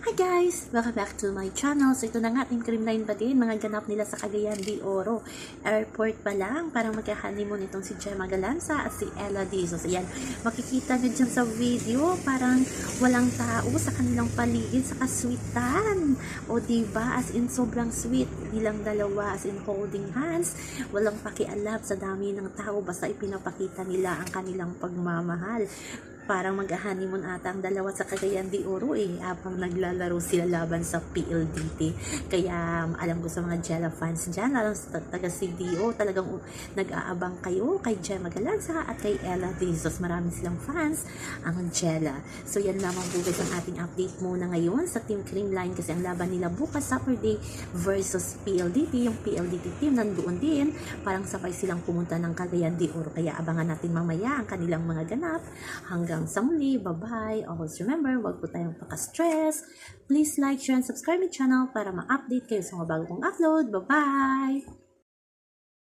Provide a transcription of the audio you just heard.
Hi guys! Welcome back to my channel. So ito na nga, Team Creamline pa din, mga ganap nila sa Cagayan de Oro. Airport pa lang, parang magka-honeymoon itong si Gemma Galanza at si Ella Dizos. Ayan, makikita nyo dyan sa video, parang walang tao sa kanilang paligid, sa kaswitan. O diba, as in sobrang sweet, nilang dalawa, as in holding hands, walang pakialam sa dami ng tao, basta ipinapakita nila ang kanilang pagmamahal parang mag-honeymoon ata ang dalawa sa Cagayan de Oro eh, habang naglalaro sila laban sa PLDT. Kaya um, alam ko sa mga Jella fans dyan, alam sa taga CDO, talagang nag-aabang kayo kay Gemma Galanza at kay Ella Dizos. Marami silang fans ang Jella. So yan lamang po ang ating update muna ngayon sa Team Creamline kasi ang laban nila bukas Saturday versus PLDT. Yung PLDT team nandoon din, parang sabay silang pumunta ng Cagayan de Oro. Kaya abangan natin mamaya ang kanilang mga ganap hanggang sa muli. Bye-bye. Always remember, wag po tayong paka-stress. Please like, share, and subscribe my channel para ma-update kayo sa mga bago kong upload. Bye-bye!